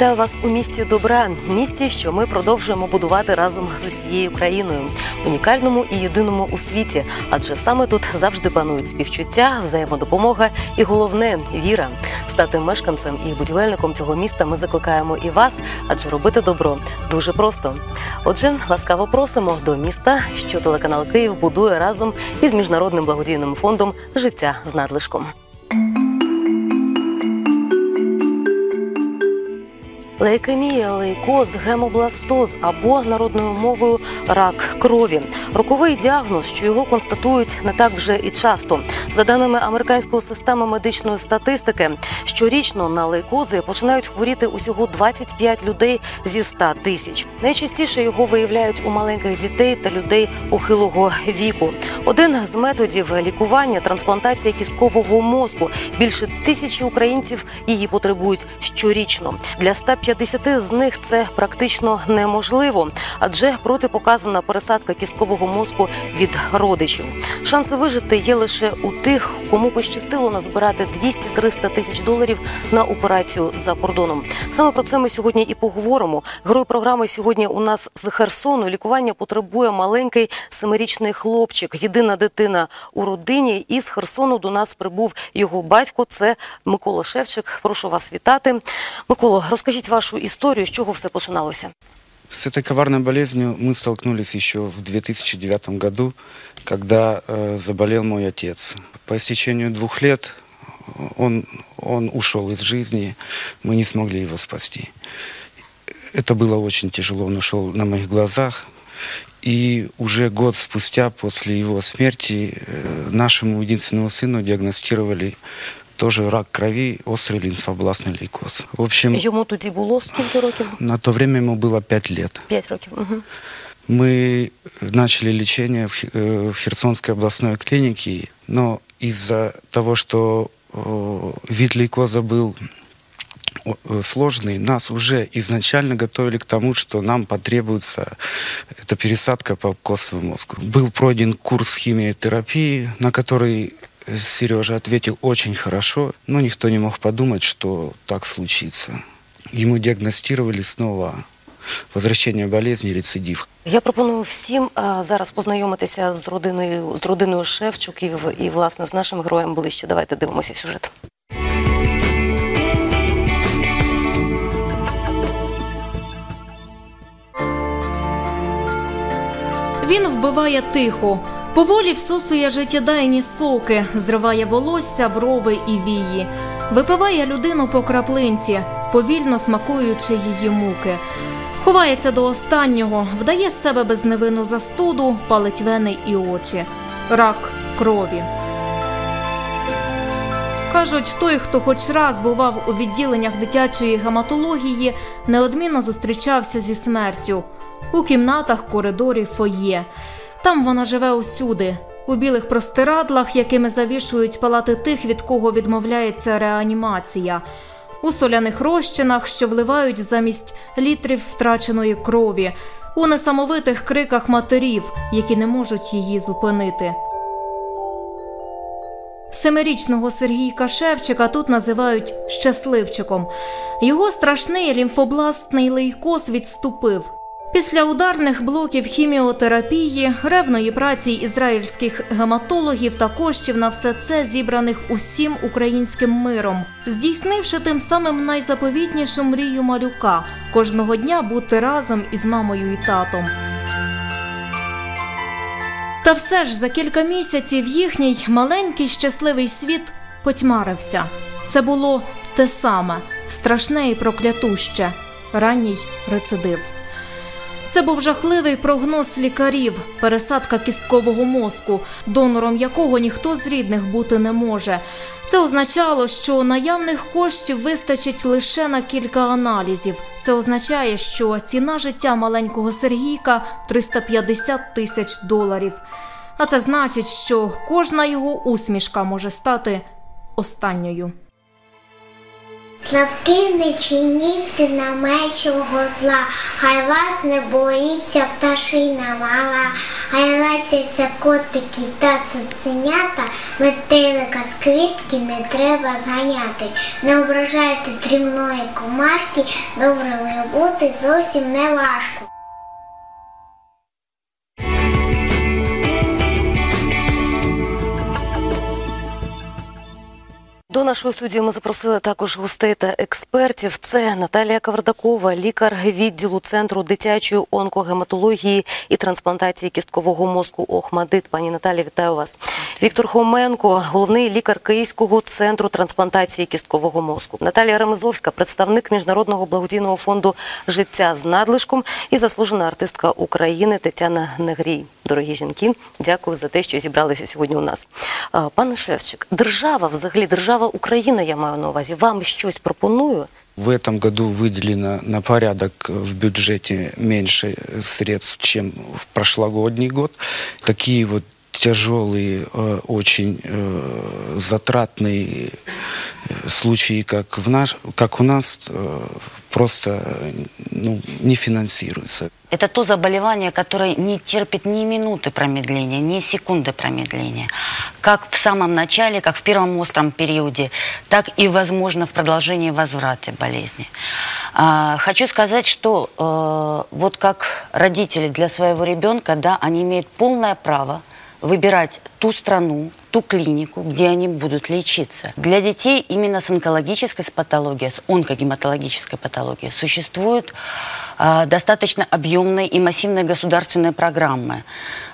Вітаю вас у місті добра, місті, що ми продовжуємо будувати разом з усією країною, унікальному і єдиному у світі. Адже саме тут завжди панують співчуття, взаємодопомога і головне віра. Стати мешканцем і будівельником цього міста ми закликаємо і вас, адже робити добро дуже просто. Отже, ласкаво просимо до міста, що телеканал Київ будує разом із міжнародним благодійним фондом Життя з надлишком. Лейкемія, лейкоз, гемобластоз або народною мовою рак крові. Роковий діагноз, що його констатують не так вже і часто. За даними американської системи медичної статистики, щорічно на лейкози починають хворіти усього 25 людей зі 100 тисяч. Найчастіше його виявляють у маленьких дітей та людей ухилого віку. Один з методів лікування трансплантація кісткового мозку. Більше тисячі українців її потребують щорічно. Для 150 з них це практично неможливо, адже протипоказана пересадка кісткового мозку від родичів. Шанси вижити є лише у тих, кому пощастило назбирати 200-300 тисяч доларів на операцію за кордоном. Саме про це ми сьогодні і поговоримо. Герой програми сьогодні у нас з Херсону. Лікування потребує маленький семирічний хлопчик, єдина дитина у родині. І з Херсону до нас прибув його батько. Це Микола Шевчик. Прошу вас вітати. Миколо, розкажіть вашу історію, з чого все починалося. С этой коварной болезнью мы столкнулись еще в 2009 году, когда э, заболел мой отец. По истечению двух лет он, он ушел из жизни, мы не смогли его спасти. Это было очень тяжело, он ушел на моих глазах. И уже год спустя после его смерти э, нашему единственному сыну диагностировали тоже рак крови, острый лимфобластный лейкоз. В общем, Йому тоді було скільки років? на то время ему было 5 лет. П'ять років. Угу. Мы начали лечение в, Хе- э, в Херсонской областной клинике, но из-за того, что э, вид лейкоза был о- э, сложный, нас уже изначально готовили к тому, что нам потребуется эта пересадка по костному мозгу. Был пройден курс химиотерапии, на который э, Сережа ответил очень хорошо, но никто не мог подумать, что так случится. Ему диагностировали снова возвращение болезни, рецидив. Я пропоную всім а, зараз познайомитися з родиною з родиною Шевчуків і власне з нашим героєм ближче. Давайте дивимося сюжет. Він вбиває тихо, поволі всосує життєдайні соки, зриває волосся, брови і вії, випиває людину по краплинці, повільно смакуючи її муки. Ховається до останнього, вдає з себе безневинну застуду, палить вени і очі. Рак крові. Кажуть, той, хто хоч раз бував у відділеннях дитячої гематології, неодмінно зустрічався зі смертю у кімнатах, коридорі, фоє. Там вона живе усюди, у білих простирадлах, якими завішують палати тих, від кого відмовляється реанімація, у соляних розчинах, що вливають замість літрів втраченої крові, у несамовитих криках матерів, які не можуть її зупинити. Семирічного Сергійка Шевчика тут називають щасливчиком. Його страшний лімфобластний лейкоз відступив. Після ударних блоків хіміотерапії, ревної праці ізраїльських гематологів та коштів на все це зібраних усім українським миром, здійснивши тим самим найзаповітнішу мрію малюка кожного дня бути разом із мамою і татом. Та все ж за кілька місяців їхній маленький щасливий світ потьмарився. Це було те саме страшне і проклятуще ранній рецидив. Це був жахливий прогноз лікарів, пересадка кісткового мозку, донором якого ніхто з рідних бути не може. Це означало, що наявних коштів вистачить лише на кілька аналізів. Це означає, що ціна життя маленького Сергійка 350 тисяч доларів. А це значить, що кожна його усмішка може стати останньою. Слабкий не чиніти на мечого зла, хай вас не боїться пташина мала, хай ласяться котики та цуценята, метелика з квітки не треба зганяти. Не ображайте дрібної комашки, добрими бути зовсім не важко. До нашої студії ми запросили також гостей та експертів. Це Наталія Кавардакова, лікар відділу центру дитячої онкогематології і трансплантації кісткового мозку Охмадит. Пані Наталі, вітаю вас. Віктор Хоменко, головний лікар Київського центру трансплантації кісткового мозку. Наталія Ремезовська, представник міжнародного благодійного фонду Життя з надлишком і заслужена артистка України Тетяна Негрій Дорогі жінки, дякую за те, що зібралися сьогодні у нас. А, Пане Шевчик, держава, взагалі, держава Україна, я маю на увазі, вам щось пропонує? В этом году выделено на порядок в бюджете меньше э, средств, чем в прошлогодний год. Такие вот тяжелые, э, очень э, затратные э, случаи, как, в наш, как у нас, просто ну, не финансируются. Это то заболевание, которое не терпит ни минуты промедления, ни секунды промедления. Как в самом начале, как в первом остром периоде, так и, возможно, в продолжении возврата болезни. А, хочу сказать, что э, вот как родители для своего ребенка, да, они имеют полное право выбирать ту страну, ту клинику, где они будут лечиться. Для детей именно с онкологической патологией, с онкогематологической патологией существуют а, достаточно объемные и массивные государственные программы.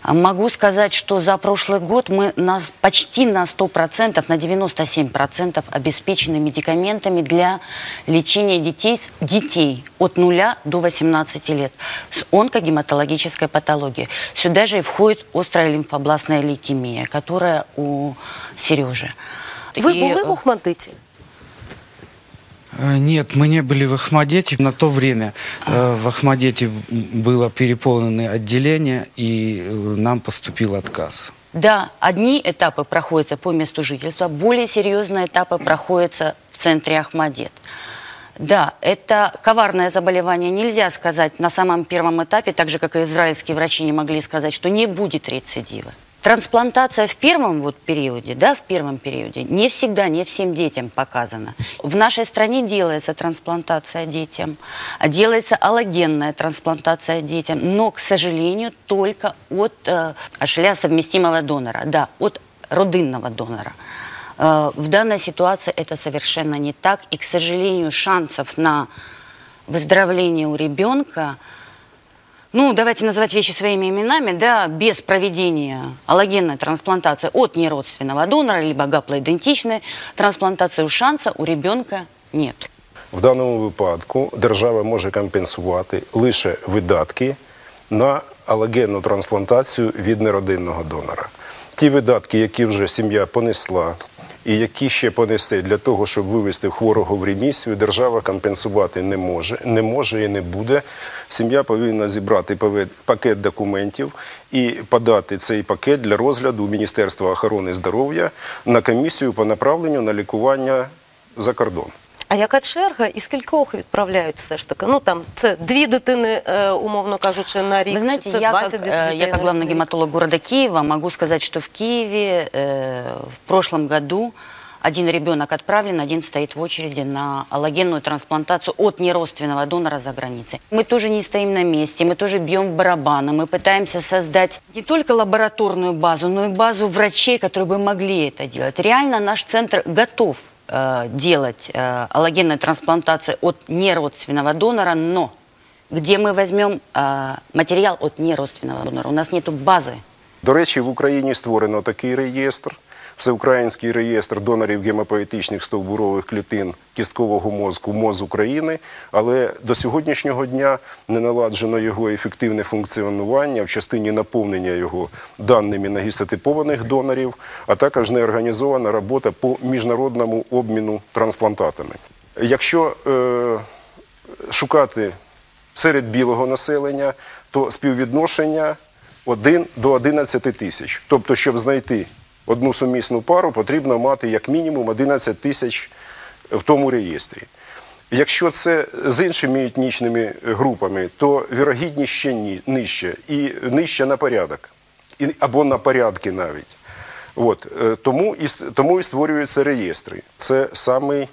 А, Могу сказать, что за прошлый год мы на, почти на 100%, на 97% обеспечены медикаментами для лечения детей, детей от 0 до 18 лет с онкогематологической патологией. Сюда же и входит острая лимфобластная лейкемия, которая у Сережи. Ви И, були в Охмадиті? Э, Нет, мы не были в Ахмадете. На то время э, в Ахмадете было переполненное отделение, и э, нам поступил отказ. Да, одни этапы проходятся по месту жительства, более серьезные этапы проходятся в центре Ахмадет. Да, это коварное заболевание. Нельзя сказать на самом первом этапе, так же, как и израильские врачи не могли сказать, что не будет рецидива. Трансплантация в первом вот периоде, да, в первом периоде, не всегда, не всем детям показана. В нашей стране делается трансплантация детям, а делается аллогенная трансплантация детям, но, к сожалению, только от э, ошля совместимого донора, да, от родинного донора. Э, в данной ситуации это совершенно не так, и, к сожалению, шансов на выздоровление у ребенка ну, давайте называть вещи своими именами, да, без проведения аллогенной трансплантации от неродственного донора, либо гаплоидентичной трансплантации шанса у ребенка нет. В даному випадку держава може компенсувати лише видатки на алогенну трансплантацію від неродинного донора. Ті видатки, які вже сім'я понесла, і які ще понесе для того, щоб вивести хворого в ремісію, держава компенсувати не може, не може і не буде. Сім'я повинна зібрати пакет документів і подати цей пакет для розгляду Міністерства охорони здоров'я на комісію по направленню на лікування за кордон. А яка черга і скількох відправляють все ж таки? Ну там це дві дитини, е, умовно кажучи, на рік. Вы знаете, чи це я как, 20 э, дітей я как на главный рік? гематолог города Киева могу сказать, что в Киеве э, в прошлом году один ребенок отправлен, один стоит в очереди на аллогенную трансплантацию от неродственного донора за границей. Мы тоже не стоим на месте, мы тоже бьем в барабаны, мы пытаемся создать не только лабораторную базу, но и базу врачей, которые бы могли это делать. Реально наш центр готов э, делать э, аллогенную трансплантацию от неродственного донора, но где мы возьмем э, материал от неродственного донора? У нас нет базы. До речі, в Україні створено такий реєстр. Всеукраїнський реєстр донорів гемопоетичних стовбурових клітин кісткового мозку МОЗ України, але до сьогоднішнього дня не наладжено його ефективне функціонування в частині наповнення його даними на гістотипованих донорів, а також не організована робота по міжнародному обміну трансплантатами. Якщо е, шукати серед білого населення, то співвідношення 1 до 11 тисяч. Тобто, щоб знайти одну сумісну пару, потрібно мати як мінімум 11 тисяч в тому реєстрі. Якщо це з іншими етнічними групами, то вірогідність ще нижче і нижче на порядок, або на порядки навіть. От, е, тому, і, тому і створюються реєстри. Це самий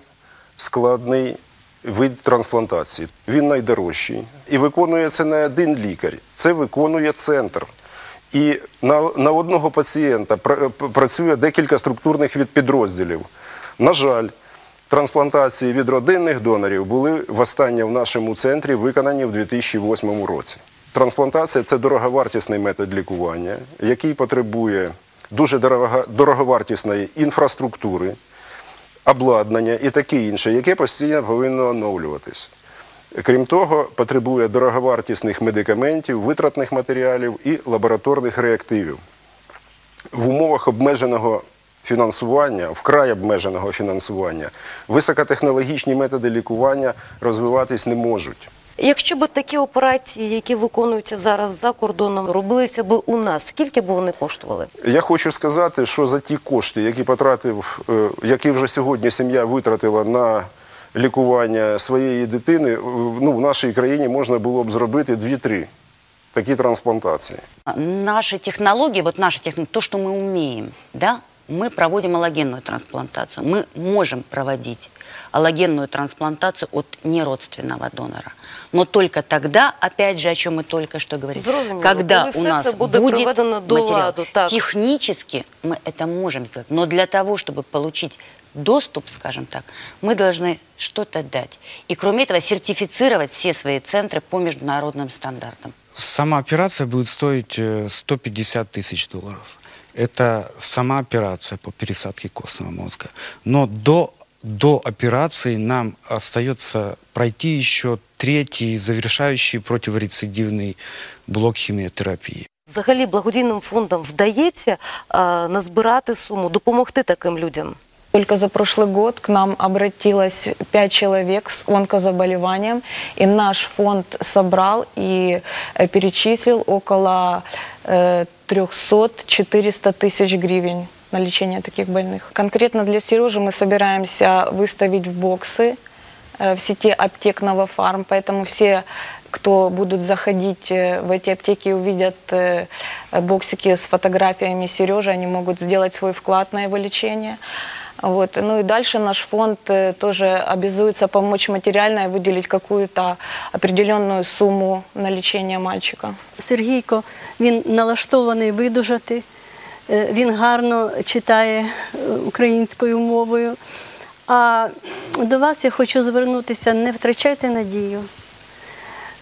складний вид трансплантації. Він найдорожчий. І виконує це не один лікар, це виконує центр. І на, на одного пацієнта пра- п- працює декілька структурних підрозділів. На жаль, трансплантації від родинних донорів були востаннє в нашому центрі виконані в 2008 році. Трансплантація це дороговартісний метод лікування, який потребує дуже дороговартісної інфраструктури, обладнання і таке інше, яке постійно повинно оновлюватись. Крім того, потребує дороговартісних медикаментів, витратних матеріалів і лабораторних реактивів. В умовах обмеженого фінансування, вкрай обмеженого фінансування, високотехнологічні методи лікування розвиватись не можуть. Якщо б такі операції, які виконуються зараз за кордоном, робилися б у нас, скільки б вони коштували? Я хочу сказати, що за ті кошти, які потратив, е, які вже сьогодні сім'я витратила на лікування своєї дитини, е, ну, в нашій країні можна було б зробити 2-3 такі трансплантації. Наши технологии, вот наши технологии, то, что мы умеем, да, мы проводим аллогенную трансплантацию. Мы можем проводить аллогенную трансплантацию от неродственного донора. Но только тогда, опять же, о чем мы только что говорили, Зрозуміло. когда у нас буде будет до материал. ладу, так. Технически мы это можем сделать, но для того, чтобы получить доступ, скажем так, мы должны что-то дать. И кроме этого сертифицировать все свои центры по международным стандартам. Сама операция будет стоить э, 150 тысяч долларов. Это сама операция по пересадке костного мозга. Но до, до операции нам остается пройти еще третий завершающий противорецидивный блок химиотерапии. Взагалі благодійним фондам вдається е, назбирати суму, допомогти таким людям. Только за прошлый год к нам обратилось пять человек с онкозаболеванием, и наш фонд собрал и э, перечислил около э, 300-400 тысяч гривен На лечение таких больных. Конкретно для Сережи мы собираемся выставить в боксы э, в сети аптек Новофарм, поэтому все кто будут заходить э, в эти аптеки и увидят э, боксики с фотографиями Сережи, они могут сделать свой вклад на его лечение. Вот. Ну и дальше наш фонд тоже обязуется помочь материально и выделить какую-то определенную сумму на лечение мальчика. Сергійко він налаштований видужати, е, він гарно читає е, українською мовою. А до вас я хочу звернутися: не втрачайте надію.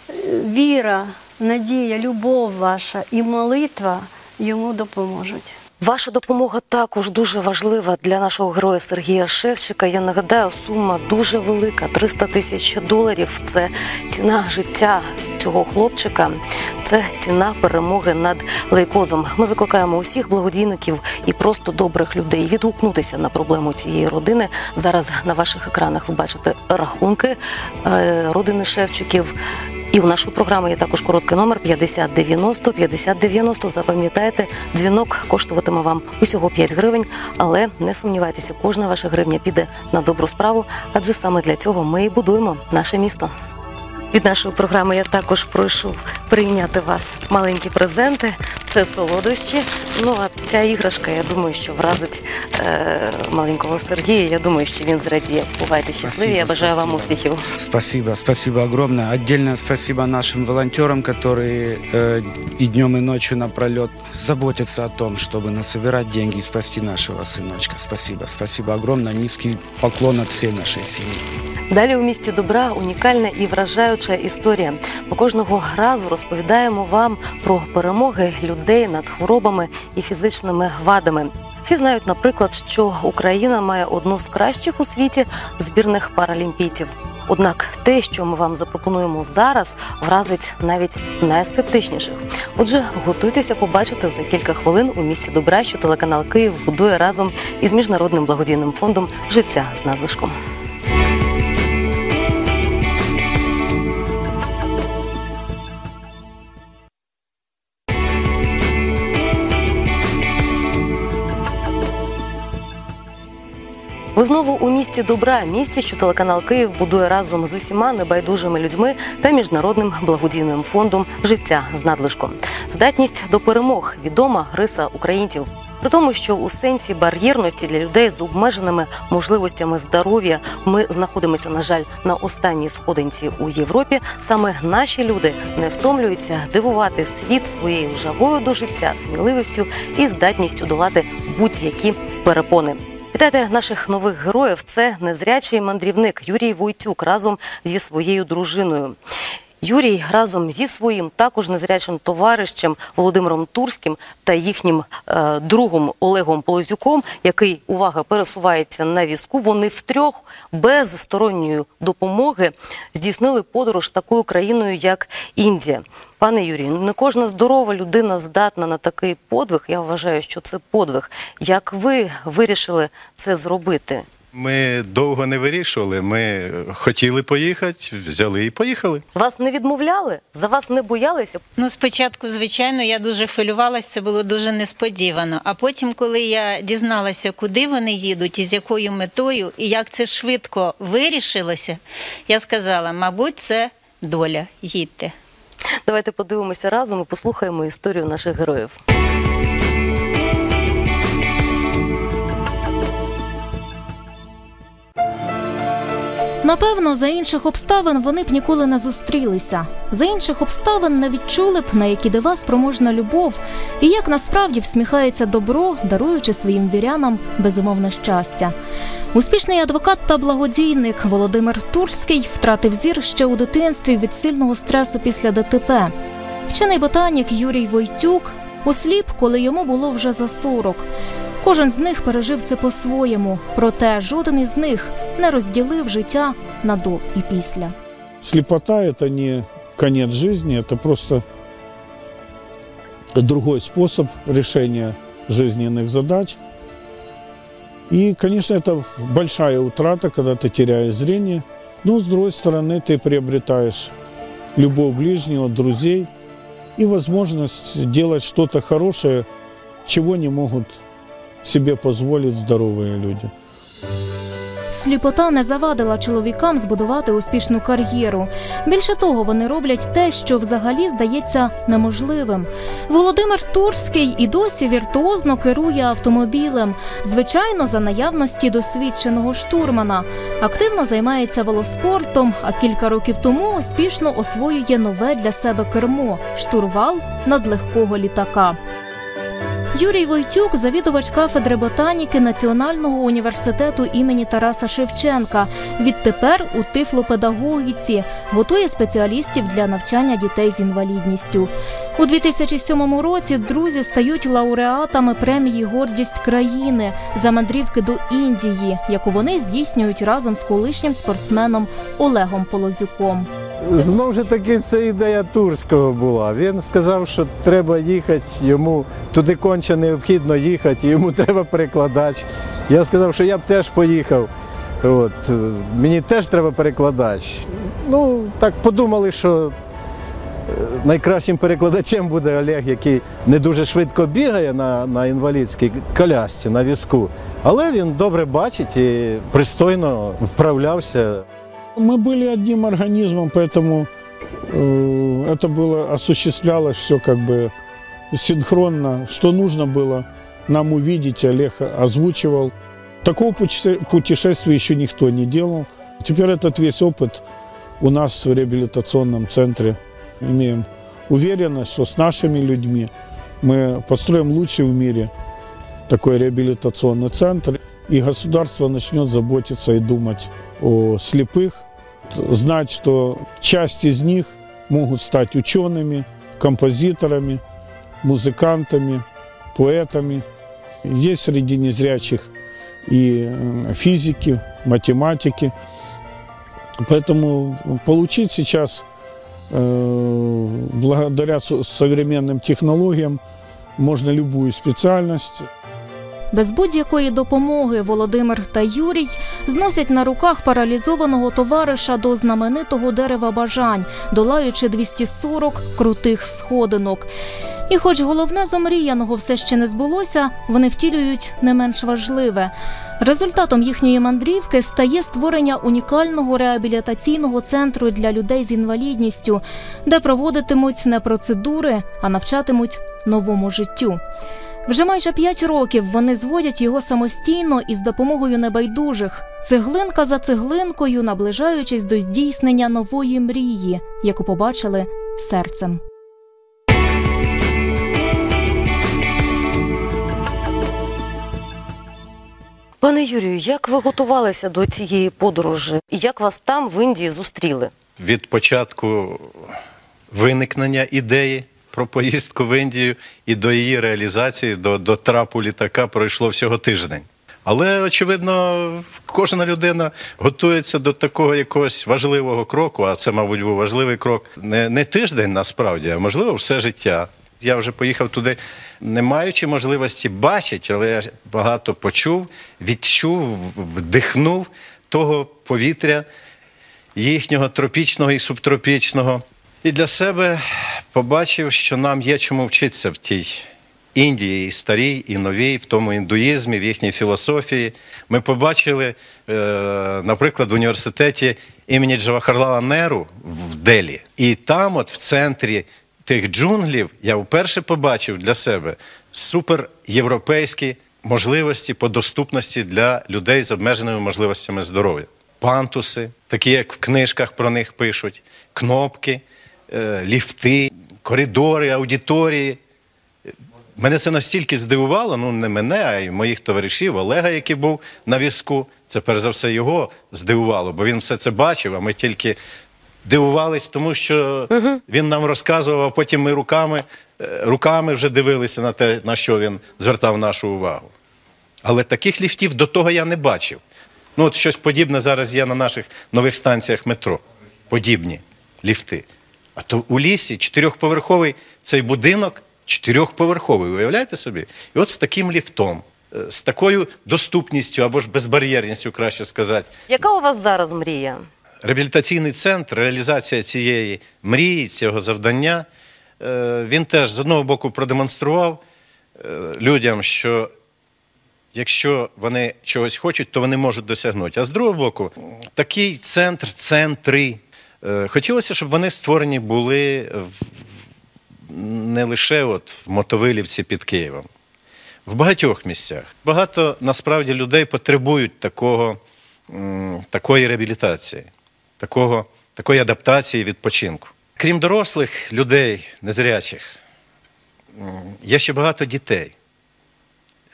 Е, Віра, надія, любов ваша і молитва йому допоможуть. Ваша допомога також дуже важлива для нашого героя Сергія Шевчика. Я нагадаю, сума дуже велика 300 тисяч доларів. Це ціна життя цього хлопчика. Це ціна перемоги над лейкозом. Ми закликаємо усіх благодійників і просто добрих людей відгукнутися на проблему цієї родини. Зараз на ваших екранах ви бачите рахунки е, родини Шевчиків. І у нашої програми є також короткий номер 5090 5090. Запам'ятайте, дзвінок коштуватиме вам усього 5 гривень, але не сумнівайтеся, кожна ваша гривня піде на добру справу, адже саме для цього ми і будуємо наше місто. Від нашої програми я також прошу прийняти вас маленькі презенти. Це солодощі. Ну а ця іграшка, я думаю, що вразить е, маленького Сергія. Я думаю, що він зрадіє. Бувайте щасливі. Я бажаю вам спасибо. успіхів. Спасибо, спасибо огромное. Отдельное спасибо нашим волонтерам, которые э, и днем, и ночью напролет заботятся о том, чтобы насобирать деньги и спасти нашего сыночка. Спасибо, спасибо огромное. Низкий поклон от всей нашей семьи. Далі у місті добра унікальна і вражаюча історія. Ми кожного разу розповідаємо вам про перемоги людей над хворобами і фізичними вадами. Всі знають, наприклад, що Україна має одну з кращих у світі збірних паралімпійців. Однак те, що ми вам запропонуємо зараз, вразить навіть найскептичніших. Отже, готуйтеся побачити за кілька хвилин у місті добра, що телеканал Київ будує разом із міжнародним благодійним фондом Життя з надлишком. Ви знову у місті добра, місті, що телеканал Київ будує разом з усіма небайдужими людьми та міжнародним благодійним фондом Життя з надлишком. Здатність до перемог відома риса українців. При тому, що у сенсі бар'єрності для людей з обмеженими можливостями здоров'я ми знаходимося, на жаль, на останній сходинці у Європі. Саме наші люди не втомлюються дивувати світ своєю жагою до життя, сміливістю і здатністю долати будь-які перепони. Вітайте наших нових героїв. Це незрячий мандрівник Юрій Войтюк разом зі своєю дружиною. Юрій разом зі своїм також незрячим товаришем Володимиром Турським та їхнім е, другом Олегом Полозюком, який увага пересувається на візку. Вони втрьох без сторонньої допомоги здійснили подорож такою країною, як Індія. Пане Юрію, не кожна здорова людина здатна на такий подвиг. Я вважаю, що це подвиг. Як ви вирішили це зробити? Ми довго не вирішували. Ми хотіли поїхати, взяли і поїхали. Вас не відмовляли? За вас не боялися? Ну, спочатку, звичайно, я дуже хвилювалася, це було дуже несподівано. А потім, коли я дізналася, куди вони їдуть і з якою метою, і як це швидко вирішилося, я сказала, мабуть, це доля. Їдьте. Давайте подивимося разом і послухаємо історію наших героїв. Напевно, за інших обставин вони б ніколи не зустрілися. За інших обставин не відчули б, на які дива спроможна любов, і як насправді всміхається добро, даруючи своїм вірянам безумовне щастя. Успішний адвокат та благодійник Володимир Турський втратив зір ще у дитинстві від сильного стресу після ДТП. Вчений ботанік Юрій Войтюк осліп, коли йому було вже за 40. Кожен з них пережив це по-своєму, проте жоден із них не розділив життя на до і після. Слепота – это не конец жизни, это просто другой способ решения жизненных задач. И, конечно, это большая утрата, когда ты теряешь зрение. Но, с другой стороны, ты приобретаешь любовь ближнего, друзей и возможность делать что-то хорошее, чего не могут себе позволить здоровые люди. Сліпота не завадила чоловікам збудувати успішну кар'єру. Більше того, вони роблять те, що взагалі здається неможливим. Володимир Турський і досі віртуозно керує автомобілем, звичайно, за наявності досвідченого штурмана. Активно займається велоспортом, а кілька років тому успішно освоює нове для себе кермо штурвал надлегкого літака. Юрій Войтюк, завідувач кафедри ботаніки Національного університету імені Тараса Шевченка. Відтепер у тифлопедагогіці готує спеціалістів для навчання дітей з інвалідністю. У 2007 році друзі стають лауреатами премії Гордість країни за мандрівки до Індії, яку вони здійснюють разом з колишнім спортсменом Олегом Полозюком. Знову ж таки, це ідея Турського була. Він сказав, що треба їхати, йому туди конче необхідно їхати, йому треба перекладач. Я сказав, що я б теж поїхав. От, мені теж треба перекладач. Ну, так подумали, що е, найкращим перекладачем буде Олег, який не дуже швидко бігає на, на інвалідській колясці, на візку. Але він добре бачить і пристойно вправлявся. Мы были одним организмом, поэтому э, это было осуществлялось все как бы синхронно. Что нужно было нам увидеть, Олег озвучивал. Такого путеше- путешествия еще никто не делал. Теперь этот весь опыт у нас в реабилитационном центре. Имеем уверенность, что с нашими людьми мы построим лучший в мире такой реабилитационный центр, и государство начнет заботиться и думать о слепых, знать, что часть из них могут стать учеными, композиторами, музыкантами, поэтами. Есть среди незрячих и э, физики, математики. Поэтому получить сейчас, э, благодаря со- современным технологиям, можно любую специальность. Без будь-якої допомоги Володимир та Юрій зносять на руках паралізованого товариша до знаменитого дерева бажань, долаючи 240 крутих сходинок. І хоч головне з омріяного все ще не збулося, вони втілюють не менш важливе. Результатом їхньої мандрівки стає створення унікального реабілітаційного центру для людей з інвалідністю, де проводитимуть не процедури, а навчатимуть новому життю. Вже майже п'ять років вони зводять його самостійно і з допомогою небайдужих, цеглинка за цеглинкою, наближаючись до здійснення нової мрії, яку побачили серцем. Пане Юрію, як ви готувалися до цієї подорожі? І як вас там в Індії зустріли? Від початку виникнення ідеї про поїздку в Індію і до її реалізації, до, до трапу літака пройшло всього тиждень. Але очевидно, кожна людина готується до такого якогось важливого кроку, а це, мабуть, був важливий крок не, не тиждень насправді, а можливо все життя. Я вже поїхав туди, не маючи можливості бачити, але я багато почув, відчув, вдихнув того повітря їхнього тропічного і субтропічного. І для себе побачив, що нам є чому вчитися в тій Індії, і старій, і новій, в тому індуїзмі, в їхній філософії. Ми побачили, е, наприклад, в університеті імені Джавахарлала Неру в Делі. І там, от в центрі тих джунглів, я вперше побачив для себе суперєвропейські можливості по доступності для людей з обмеженими можливостями здоров'я. Пантуси, такі як в книжках про них пишуть, кнопки, ліфти, коридори, аудиторії. Мене це настільки здивувало, ну не мене, а й моїх товаришів, Олега, який був на візку. Це перш за все його здивувало, бо він все це бачив, а ми тільки дивувались, тому що він нам розказував, а потім ми руками, е, руками вже дивилися на те, на що він звертав нашу увагу. Але таких ліфтів до того я не бачив. Ну, от щось подібне зараз є на наших нових станціях метро. Подібні ліфти. А то у лісі чотирьохповерховий цей будинок чотирьохповерховий, уявляєте собі? І от з таким ліфтом, е, з такою доступністю або ж безбар'єрністю, краще сказати, Яка у вас зараз мрія? реабілітаційний центр, реалізація цієї мрії, цього завдання, е, він теж з одного боку продемонстрував е, людям, що якщо вони чогось хочуть, то вони можуть досягнути. А з другого боку, такий центр, центри. Е, Хотілося, щоб вони створені були не лише от в Мотовилівці під Києвом, в багатьох місцях. Багато насправді людей потребують такого, такої реабілітації, такого, такої адаптації, відпочинку. Крім дорослих людей, незрячих, є ще багато дітей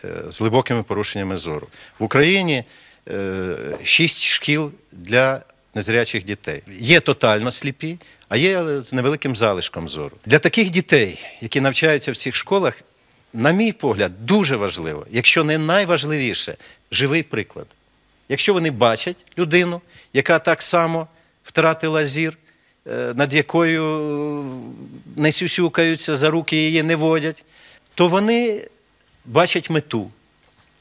е, з глибокими порушеннями зору. В Україні е, шість шкіл для незрячих дітей. Є тотально сліпі, а є з невеликим залишком зору. Для таких дітей, які навчаються в цих школах, на мій погляд, дуже важливо, якщо не найважливіше, живий приклад. Якщо вони бачать людину, яка так само втратила зір, е, над якою не сюсюкаються, за руки її не водять, то вони бачать мету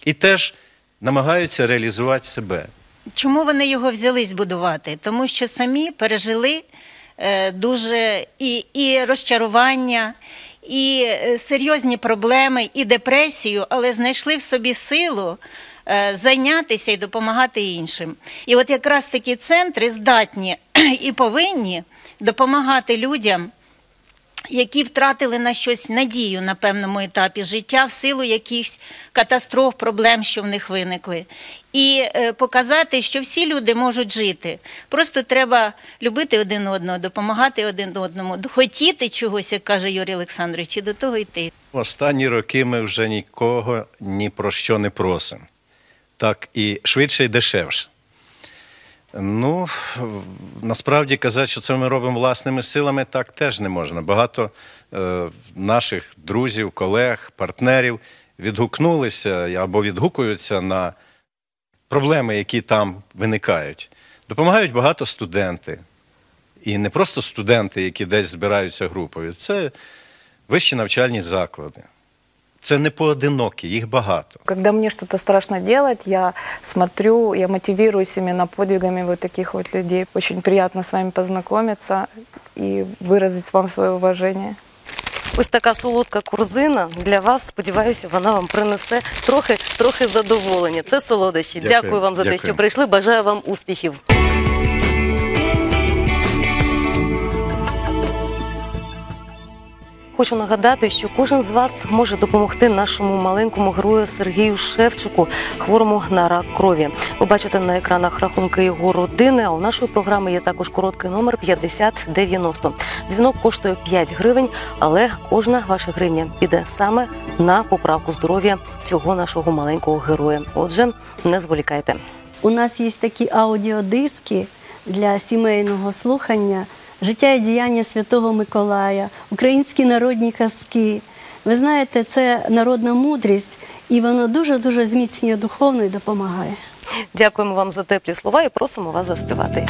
і теж намагаються реалізувати себе. Чому вони його взялись будувати? Тому що самі пережили е, дуже і, і розчарування, і е, серйозні проблеми, і депресію, але знайшли в собі силу е, зайнятися і допомагати іншим. І от якраз такі центри здатні і повинні допомагати людям які втратили на щось надію на певному етапі життя в силу якихось катастроф, проблем, що в них виникли. І е, показати, що всі люди можуть жити. Просто треба любити один одного, допомагати один одному, хотіти чогось, як каже Юрій Олександрович, і до того йти. Останні роки ми вже нікого ні про що не просимо. Так і швидше і дешевше. Ну, насправді казати, що це ми робимо власними силами, так теж не можна. Багато е, наших друзів, колег, партнерів відгукнулися або відгукуються на проблеми, які там виникають. Допомагають багато студенти. І не просто студенти, які десь збираються групою, це вищі навчальні заклади. Це не поодинокі, їх багато. Когда мне что-то страшно делать, я смотрю, я мотивируюсь именно подвигами вот таких вот людей. Очень приятно с вами познакомиться и выразить вам свое уважение. Ось така солодка корзина для вас. Сподіваюся, вона вам принесе трохи, трохи задоволення. Це солодощі. Дякую. Дякую вам за те, що прийшли. Бажаю вам успіхів. Хочу нагадати, що кожен з вас може допомогти нашому маленькому герою Сергію Шевчику, хворому на рак крові. Ви бачите на екранах рахунки його родини. А у нашої програми є також короткий номер 5090. Дзвінок коштує 5 гривень, але кожна ваша гривня піде саме на поправку здоров'я цього нашого маленького героя. Отже, не зволікайте. У нас є такі аудіодиски для сімейного слухання Життя і діяння Святого Миколая, українські народні казки. Ви знаєте, це народна мудрість, і воно дуже-дуже зміцнює духовно і допомагає. Дякуємо вам за теплі слова і просимо вас заспівати.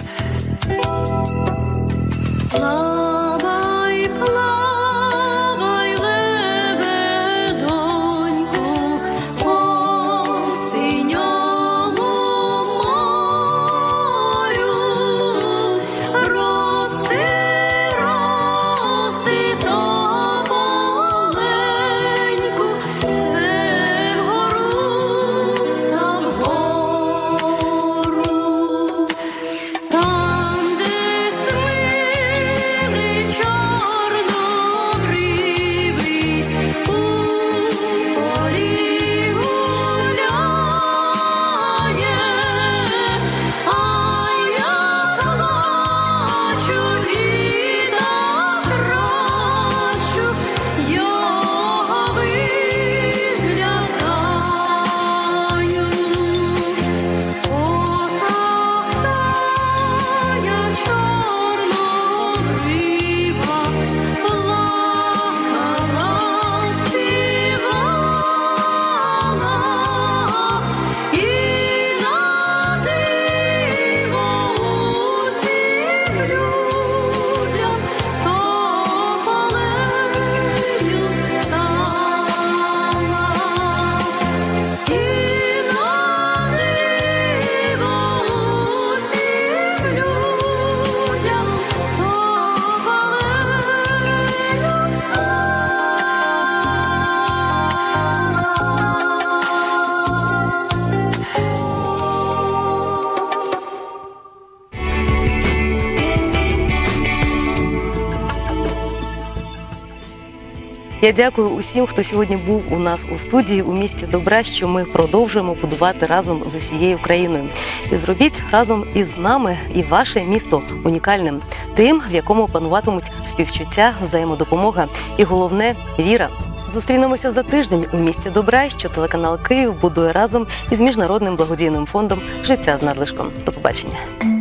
Я дякую усім, хто сьогодні був у нас у студії у місті добра, що ми продовжуємо будувати разом з усією Україною. І зробіть разом із нами і ваше місто унікальним, тим, в якому пануватимуть співчуття, взаємодопомога і головне віра. Зустрінемося за тиждень у місті добра, що телеканал Київ будує разом із міжнародним благодійним фондом Життя з надлишком. До побачення.